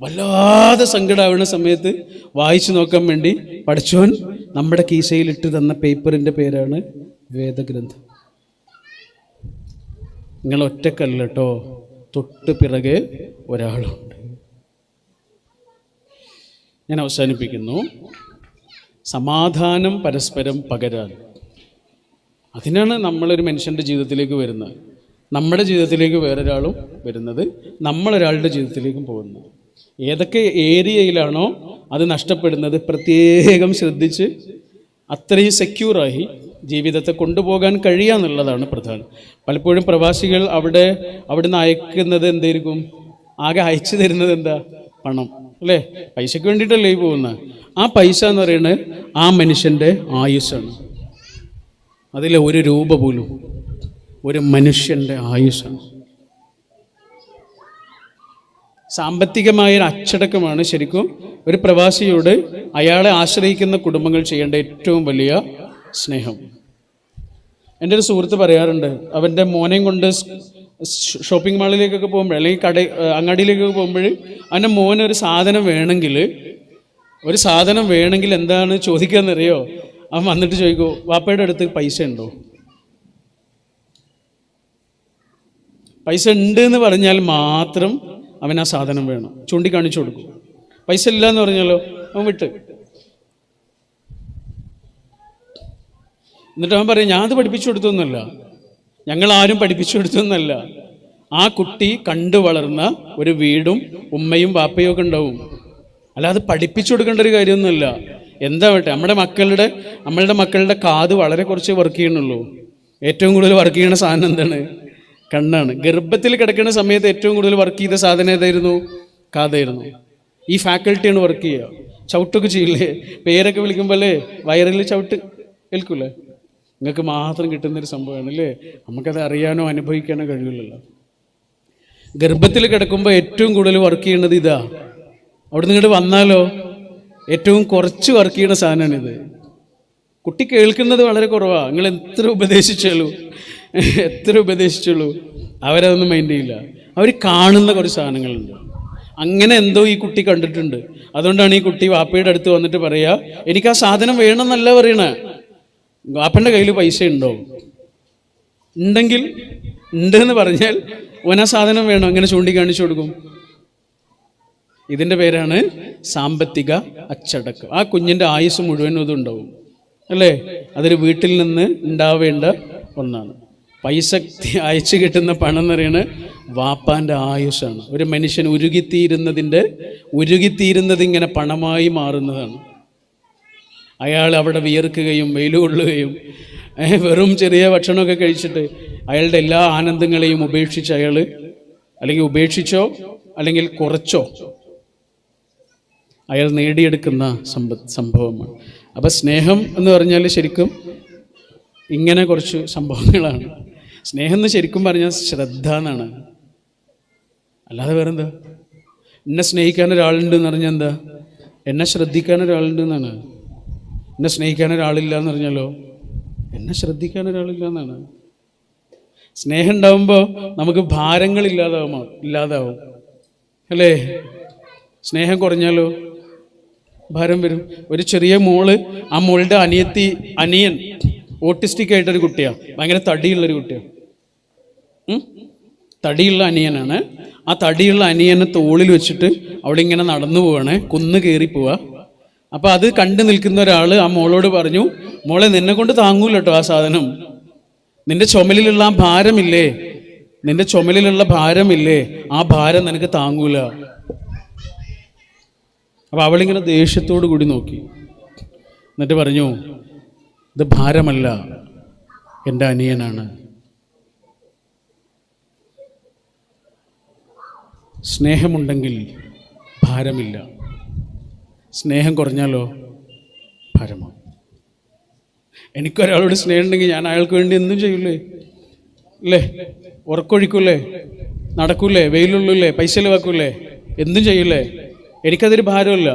വല്ലാതെ സങ്കടമാവുന്ന സമയത്ത് വായിച്ചു നോക്കാൻ വേണ്ടി പഠിച്ചോൻ നമ്മുടെ കീശയിലിട്ട് തന്ന പേപ്പറിന്റെ പേരാണ് വേദഗ്രന്ഥം. നിങ്ങൾ ഒറ്റക്കല്ല കേട്ടോ തൊട്ട് പിറകെ ഒരാളുണ്ട്. ഞാൻ അവസാനിപ്പിക്കുന്നു. സമാധാനം പരസ്പരം പകരാൻ. അതിനാണ് നമ്മളൊരു മനുഷ്യന്റെ ജീവിതത്തിലേക്ക് വരുന്നത്. നമ്മുടെ ജീവിതത്തിലേക്ക് വേറൊരാളും വരുന്നത്. നമ്മളൊരാളുടെ ജീവിതത്തിലേക്കും പോകുന്നത്. ഏതൊക്കെ ഏരിയയിലാണോ അത് നഷ്ടപ്പെടുന്നത് പ്രത്യേകം ശ്രദ്ധിച്ച് അത്രയും സെക്യൂറായി ജീവിതത്തെ കൊണ്ടുപോകാൻ കഴിയുക എന്നുള്ളതാണ് പ്രധാനം. പലപ്പോഴും പ്രവാസികൾ അവിടെ അവിടുന്ന് അയക്കുന്നത് എന്തായിരിക്കും? ആകെ അയച്ചു തരുന്നത് എന്താ? പണം അല്ലേ? പൈസയ്ക്ക് വേണ്ടിയിട്ടല്ലേ ഈ പോകുന്നത്? ആ പൈസ എന്ന് പറയുന്നത് ആ മനുഷ്യന്റെ ആയുസ്സാണ്. അതിലെ ഒരു രൂപ പോലും ഒരു മനുഷ്യന്റെ ആയുസ്സാണ്. സാമ്പത്തികമായ ഒരു അച്ചടക്കമാണ് ശരിക്കും ഒരു പ്രവാസിയോട് അയാളെ ആശ്രയിക്കുന്ന കുടുംബങ്ങൾ ചെയ്യേണ്ട ഏറ്റവും വലിയ സ്നേഹം. എന്റെ ഒരു സുഹൃത്ത് പറയാറുണ്ട് അവന്റെ മോനെയും കൊണ്ട് ഷോപ്പിംഗ് മാളിലേക്കൊക്കെ പോകുമ്പോൾ അല്ലെങ്കിൽ കട അങ്ങാടിയിലേക്കൊക്കെ പോകുമ്പോൾ അവന്റെ മോന് ഒരു സാധനം വേണമെങ്കിൽ ഒരു സാധനം വേണമെങ്കിൽ എന്താണ് ചോദിക്കാന്നറിയോ? അവൻ വന്നിട്ട് ചോദിക്കൂ വാപ്പയുടെ അടുത്ത് പൈസ ഉണ്ടോ? പൈസ ഉണ്ട് എന്ന് പറഞ്ഞാൽ മാത്രം അവൻ ആ സാധനം വേണം. ചൂണ്ടിക്കാണിച്ചു കൊടുക്കും. പൈസ ഇല്ല എന്ന് പറഞ്ഞാലോ? അവൻ വിട്ട്. എന്നിട്ട് അവൻ പറയും ഞാൻ അത് പഠിപ്പിച്ചു കൊടുത്തൊന്നുമല്ല. ഞങ്ങൾ ആരും പഠിപ്പിച്ചു കൊടുത്തൊന്നുമല്ല. ആ കുട്ടി കണ്ടു വളർന്ന ഒരു വീടും ഉമ്മയും വാപ്പയും ഒക്കെ ഉണ്ടാവും. അല്ലാതെ പഠിപ്പിച്ചു കൊടുക്കേണ്ട ഒരു കാര്യമൊന്നുമില്ല. എന്താ വേട്ടെ നമ്മുടെ മക്കളുടെ നമ്മളുടെ മക്കളുടെ കാത് വളരെ കുറച്ച് വർക്ക് ചെയ്യണുള്ളൂ ഏറ്റവും കൂടുതൽ വർക്ക് ചെയ്യുന്ന സാധനം എന്താണ്? കണ്ണാണ്. ഗർഭത്തിൽ കിടക്കുന്ന സമയത്ത് ഏറ്റവും കൂടുതൽ വർക്ക് ചെയ്ത സാധനം ഏതായിരുന്നു? കാതായിരുന്നു ഈ ഫാക്കൽറ്റിയാണ് വർക്ക് ചെയ്യുക. ചവിട്ടൊക്കെ ചെയ്യില്ലേ? പേരൊക്കെ വിളിക്കുമ്പോഴല്ലേ വയറിൽ ചവിട്ട് ഏൽക്കൂലേ നിങ്ങൾക്ക് മാത്രം കിട്ടുന്നൊരു സംഭവമാണ് അല്ലേ? നമുക്കത് അറിയാനോ അനുഭവിക്കാനോ കഴിയില്ലല്ലോ ഗർഭത്തിൽ കിടക്കുമ്പോൾ ഏറ്റവും കൂടുതൽ വർക്ക് ചെയ്യുന്നത് ഇതാ. അവിടെ നിങ്ങൾ വന്നാലോ? ഏറ്റവും കുറച്ച് വർക്ക് ചെയ്യുന്ന സാധനമാണിത്. കുട്ടി കേൾക്കുന്നത് വളരെ കുറവാണ് നിങ്ങൾ എത്ര ഉപദേശിച്ചാലൂ. എത്ര ഉപദേശിച്ചുള്ളൂ. അവരതൊന്നും മൈൻഡ് ചെയ്യില്ല. അവർ കാണുന്ന കുറച്ച് സാധനങ്ങളുണ്ട്. അങ്ങനെ എന്തോ ഈ കുട്ടി കണ്ടിട്ടുണ്ട്. അതുകൊണ്ടാണ് ഈ കുട്ടി വാപ്പയുടെ അടുത്ത് വന്നിട്ട് പറയുക എനിക്ക് ആ സാധനം വേണമെന്നല്ല പറയണേ. വാപ്പന്റെ കയ്യിൽ പൈസ ഉണ്ടോ? ഉണ്ടെങ്കിൽ ഉണ്ടെന്ന് പറഞ്ഞാൽ ഓന സാധനം വേണം? അങ്ങനെ ചൂണ്ടിക്കാണിച്ചു കൊടുക്കും. ഇതിന്റെ പേരാണ് സാമ്പത്തിക അച്ചടക്കം. ആ കുഞ്ഞിന്റെ ആയുസ് മുഴുവനും ഇതുണ്ടാവും അല്ലേ? അതൊരു വീട്ടിൽ നിന്ന് ഉണ്ടാവേണ്ട ഒന്നാണ്. പൈസ അയച്ചു കിട്ടുന്ന പണം എന്ന് പറയുന്നത് വാപ്പാന്റെ ആയുസ്സാണ്. ഒരു മനുഷ്യൻ ഉരുകിത്തീരുന്നതിന്റെ ഉരുകിത്തീരുന്നത് ഇങ്ങനെ പണമായി മാറുന്നതാണ്. അയാൾ അവിടെ വിയർക്കുകയും വെയിൽ കൊള്ളുകയും വെറും ചെറിയ ഭക്ഷണമൊക്കെ കഴിച്ചിട്ട് അയാളുടെ എല്ലാ ആനന്ദങ്ങളെയും ഉപേക്ഷിച്ച് അയാൾ അല്ലെങ്കിൽ ഉപേക്ഷിച്ചോ അല്ലെങ്കിൽ കുറച്ചോ അയാൾ നേടിയെടുക്കുന്ന സമ്പ സംഭവമാണ്. അപ്പം സ്നേഹം എന്ന് പറഞ്ഞാൽ ശരിക്കും ഇങ്ങനെ കുറച്ച് സംഭവങ്ങളാണ്. സ്നേഹം എന്ന് ശരിക്കും പറഞ്ഞാൽ ശ്രദ്ധ എന്നാണ്. അല്ലാതെ വേറെന്താ? എന്നെ സ്നേഹിക്കാൻ ഒരാളുണ്ട് എന്ന് പറഞ്ഞാൽ എന്താ? എന്നെ ശ്രദ്ധിക്കാൻ ഒരാളുണ്ട് എന്നാണ്. എന്നെ സ്നേഹിക്കാൻ ഒരാളില്ല എന്ന് പറഞ്ഞാലോ? എന്നെ ശ്രദ്ധിക്കാൻ ഒരാളില്ല എന്നാണ്. സ്നേഹം ഉണ്ടാവുമ്പോൾ നമുക്ക് ഭാരങ്ങൾ ഇല്ലാതാവുമോ? ഇല്ലാതാവും. അല്ലേ? സ്നേഹം കുറഞ്ഞാലോ? ഭാരം വരും. ഒരു ചെറിയ മോൾ ആ മോളുടെ അനിയത്തി അനിയൻ ഓട്ടിസ്റ്റിക് ആയിട്ടൊരു കുട്ടിയാണ് ഭയങ്കര തടിയുള്ളൊരു കുട്ടിയാണ്? തടിയുള്ള അനിയനാണ്. ആ തടിയുള്ള അനിയനെ തോളിൽ വെച്ചിട്ട് അവിടെ ഇങ്ങനെ നടന്നു പോവാണ്. കുന്ന് കയറി പോവാ. അപ്പൊ അത് കണ്ടു നിൽക്കുന്ന ഒരാൾ ആ മോളോട് പറഞ്ഞു മോളെ നിന്നെ കൊണ്ട് താങ്ങൂല കേട്ടോ ആ സാധനം. നിന്റെ ചുമലിലുള്ള ആ ഭാരമില്ലേ? നിന്റെ ചുമലിലുള്ള ഭാരമില്ലേ? ആ ഭാരം നിനക്ക് താങ്ങൂല. അപ്പൊ അവളിങ്ങനെ ദേഷ്യത്തോടു കൂടി നോക്കി. എന്നിട്ട് പറഞ്ഞു ഇത് ഭാരമല്ല. എന്റെ അനിയനാണ്. സ്നേഹമുണ്ടെങ്കിൽ ഭാരമില്ല. സ്നേഹം കുറഞ്ഞാലോ ഭാരമാണ് എനിക്കൊരാളോട് സ്നേഹം ഉണ്ടെങ്കിൽ ഞാൻ അയാൾക്ക് വേണ്ടി എന്തും ചെയ്യൂലേ? അല്ലേ ഉറക്കൊഴിക്കൂലേ? നടക്കൂലേ? വെയിലുള്ളൂല്ലേ പൈസ ചിലവാക്കൂലേ എന്തും ചെയ്യൂലേ? എനിക്കതൊരു ഭാരമില്ല.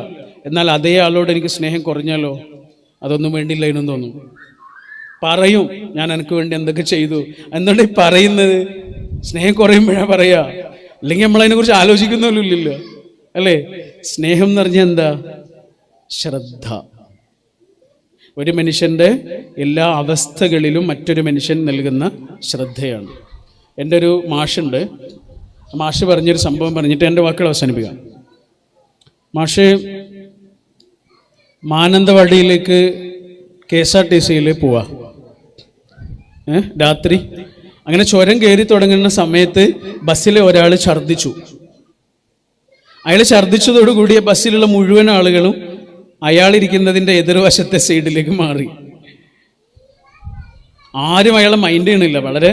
എന്നാൽ അതേ ആളോട് എനിക്ക് സ്നേഹം കുറഞ്ഞാലോ? അതൊന്നും വേണ്ടില്ല എന്നും തോന്നും. പറയും ഞാൻ എനിക്ക് വേണ്ടി എന്തൊക്കെ ചെയ്തു? എന്തുകൊണ്ട് പറയുന്നത്? സ്നേഹം കുറയുമ്പോഴാണ് പറയാ. അല്ലെങ്കിൽ നമ്മൾ അതിനെക്കുറിച്ച് ആലോചിക്കുന്നല്ലോ ഇല്ലല്ലോ. അല്ലേ? സ്നേഹം എന്ന് പറഞ്ഞാൽ എന്താ? ശ്രദ്ധ. ഒരു മനുഷ്യന്റെ എല്ലാ അവസ്ഥകളിലും മറ്റൊരു മനുഷ്യൻ നൽകുന്ന ശ്രദ്ധയാണ്. എന്റെ ഒരു മാഷുണ്ട്. മാഷ് പറഞ്ഞൊരു സംഭവം പറഞ്ഞിട്ട് എന്റെ വാക്കുകൾ അവസാനിപ്പിക്കാം. മാഷ് മാനന്തവാടിയിലേക്ക് കെ എസ് ആർ ടി സിയിൽ പോവാ. രാത്രി അങ്ങനെ ചുരം കയറി തുടങ്ങുന്ന സമയത്ത് ബസ്സിലെ ഒരാൾ ഛർദ്ദിച്ചു. അയാൾ ഛർദ്ദിച്ചതോടുകൂടി ബസ്സിലുള്ള മുഴുവൻ ആളുകളും അയാളിരിക്കുന്നതിന്റെ എതിർവശത്തെ സൈഡിലേക്ക് മാറി. ആരും അയാളെ മൈൻഡ് ചെയ്യണില്ല. വളരെ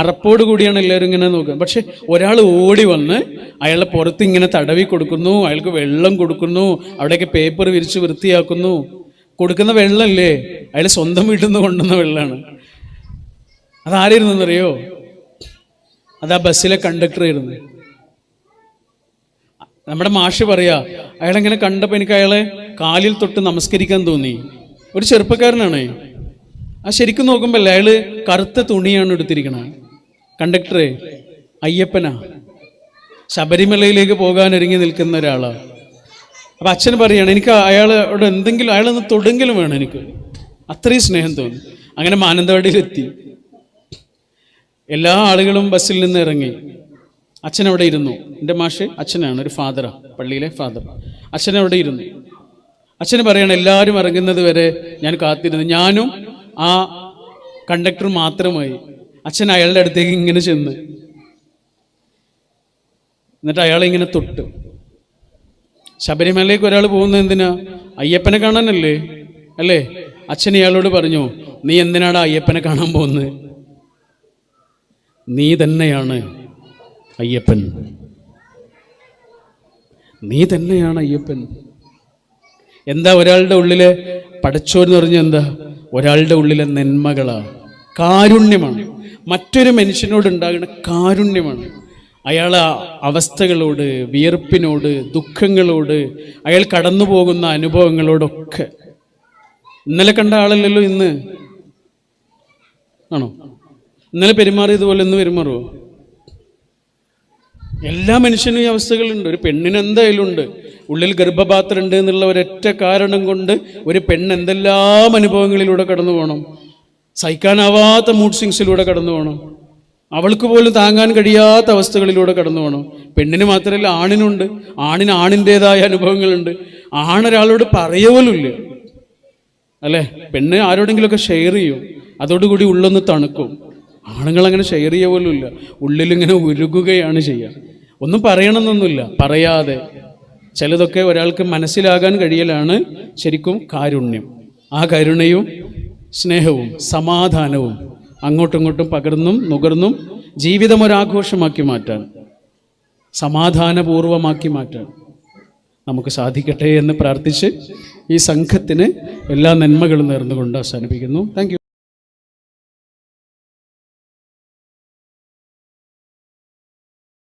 അറപ്പോട് കൂടിയാണ് എല്ലാവരും ഇങ്ങനെ നോക്കുന്നത് പക്ഷെ ഒരാൾ ഓടി വന്ന് അയാളെ പുറത്ത് ഇങ്ങനെ തടവി കൊടുക്കുന്നു അയാൾക്ക് വെള്ളം കൊടുക്കുന്നു അവിടെയൊക്കെ പേപ്പർ വിരിച്ച് വൃത്തിയാക്കുന്നു. കൊടുക്കുന്ന വെള്ളമല്ലേ അയാൾ സ്വന്തം വീട്ടിൽ നിന്ന് കൊണ്ടുവന്ന വെള്ളമാണ് അതാരായിരുന്നറിയോ അത് ആ ബസ്സിലെ കണ്ടക്ടർ ആയിരുന്നു. നമ്മുടെ മാഷ് പറയാ അയാളെങ്ങനെ കണ്ടപ്പോൾ എനിക്ക് അയാളെ കാലിൽ തൊട്ട് നമസ്കരിക്കാൻ തോന്നി. ഒരു ചെറുപ്പക്കാരനാണ്. ആ ശരിക്കും നോക്കുമ്പോൾ അയാൾ കറുത്ത തുണിയാണ് എടുത്തിരിക്കണത് കണ്ടക്ടറെ അയ്യപ്പനാ. ശബരിമലയിലേക്ക് പോകാൻ ഒരുങ്ങി നിൽക്കുന്ന ഒരാളാ. അപ്പൊ അച്ഛൻ പറയാണ് എനിക്ക് അയാളോട് എന്തെങ്കിലും അയാളൊന്ന് തൊടെങ്കിലും വേണം എനിക്ക്. അത്രയും സ്നേഹം തോന്നി. അങ്ങനെ മാനന്തവാടിയിലെത്തി. എല്ലാ ആളുകളും ബസ്സിൽ നിന്ന് ഇറങ്ങി. അച്ഛൻ അവിടെ ഇരുന്നു. എന്റെ മാഷ് അച്ഛനാണ് ഒരു ഫാദറാണ് പള്ളിയിലെ ഫാദർ അച്ഛൻ അവിടെ ഇരുന്നു. അച്ഛന് പറയണം എല്ലാവരും ഇറങ്ങുന്നത് വരെ ഞാൻ കാത്തിരുന്നു. ഞാനും ആ കണ്ടക്ടർ മാത്രമായി. അച്ഛൻ അയാളുടെ അടുത്തേക്ക് ഇങ്ങനെ ചെന്ന്. എന്നിട്ട് അയാളെ ഇങ്ങനെ തൊട്ടു. ശബരിമലയിലേക്ക് ഒരാൾ പോകുന്നത് എന്തിനാ? അയ്യപ്പനെ കാണാനല്ലേ? അല്ലേ? അച്ഛൻ ഇയാളോട് പറഞ്ഞു നീ എന്തിനാടാ അയ്യപ്പനെ കാണാൻ പോകുന്നത്? നീ തന്നെയാണ് അയ്യപ്പൻ. നീ തന്നെയാണ് അയ്യപ്പൻ. എന്താ ഒരാളുടെ ഉള്ളിലെ പടച്ചോരെന്ന് പറഞ്ഞ എന്താ? ഒരാളുടെ ഉള്ളിലെ നന്മകളാണ് കാരുണ്യമാണ്. മറ്റൊരു മനുഷ്യനോട് ഉണ്ടാകുന്ന കാരുണ്യമാണ്. അയാൾ അവസ്ഥകളോട് വിയർപ്പിനോട് ദുഃഖങ്ങളോട് അയാൾ കടന്നു പോകുന്ന അനുഭവങ്ങളോടൊക്കെ. ഇന്നലെ കണ്ട ആളല്ലല്ലോ ഇന്ന്. ആണോ? ഇന്നലെ പെരുമാറിയതുപോലെ ഒന്ന് പെരുമാറുമോ എല്ലാ മനുഷ്യനും ഈ അവസ്ഥകളുണ്ട്. ഒരു പെണ്ണിന് എന്തായാലും ഉണ്ട് ഉള്ളിൽ ഗർഭപാത്രം ഉണ്ട് എന്നുള്ള ഒരൊറ്റ കാരണം കൊണ്ട് ഒരു പെണ്ണ് എന്തെല്ലാം അനുഭവങ്ങളിലൂടെ കടന്നു പോകണം സഹിക്കാനാവാത്ത മൂഡ് സിങ്സിലൂടെ കടന്നു പോകണം അവൾക്ക് പോലും താങ്ങാൻ കഴിയാത്ത അവസ്ഥകളിലൂടെ കടന്നു പോകണം പെണ്ണിന് മാത്രമല്ല ആണിനുണ്ട്. ആണിന് ആണിന്റെതായ അനുഭവങ്ങളുണ്ട്. ആണൊരാളോട് പറയപോലുമില്ല അല്ലേ? പെണ്ണ് ആരോടെങ്കിലുമൊക്കെ ഷെയർ ചെയ്യും. അതോടുകൂടി ഉള്ളൊന്ന് തണുക്കും. ആണുങ്ങൾ അങ്ങനെ ഷെയർ ചെയ്യുക പോലും ഇല്ല. ഉള്ളിലിങ്ങനെ ഉരുകുകയാണ് ചെയ്യുക. ഒന്നും പറയണമെന്നൊന്നുമില്ല. പറയാതെ. ചിലതൊക്കെ ഒരാൾക്ക് മനസ്സിലാകാൻ കഴിയലാണ് ശരിക്കും കാരുണ്യം. ആ കരുണയും സ്നേഹവും സമാധാനവും അങ്ങോട്ടും ഇങ്ങോട്ടും പകർന്നും നുകർന്നും ജീവിതം ഒരാഘോഷമാക്കി മാറ്റാൻ സമാധാനപൂർവമാക്കി മാറ്റാൻ നമുക്ക് സാധിക്കട്ടെ എന്ന് പ്രാർത്ഥിച്ച് ഈ സംഘത്തിന് എല്ലാ നന്മകളും നേർന്നുകൊണ്ട് അവസാനിപ്പിക്കുന്നു. താങ്ക്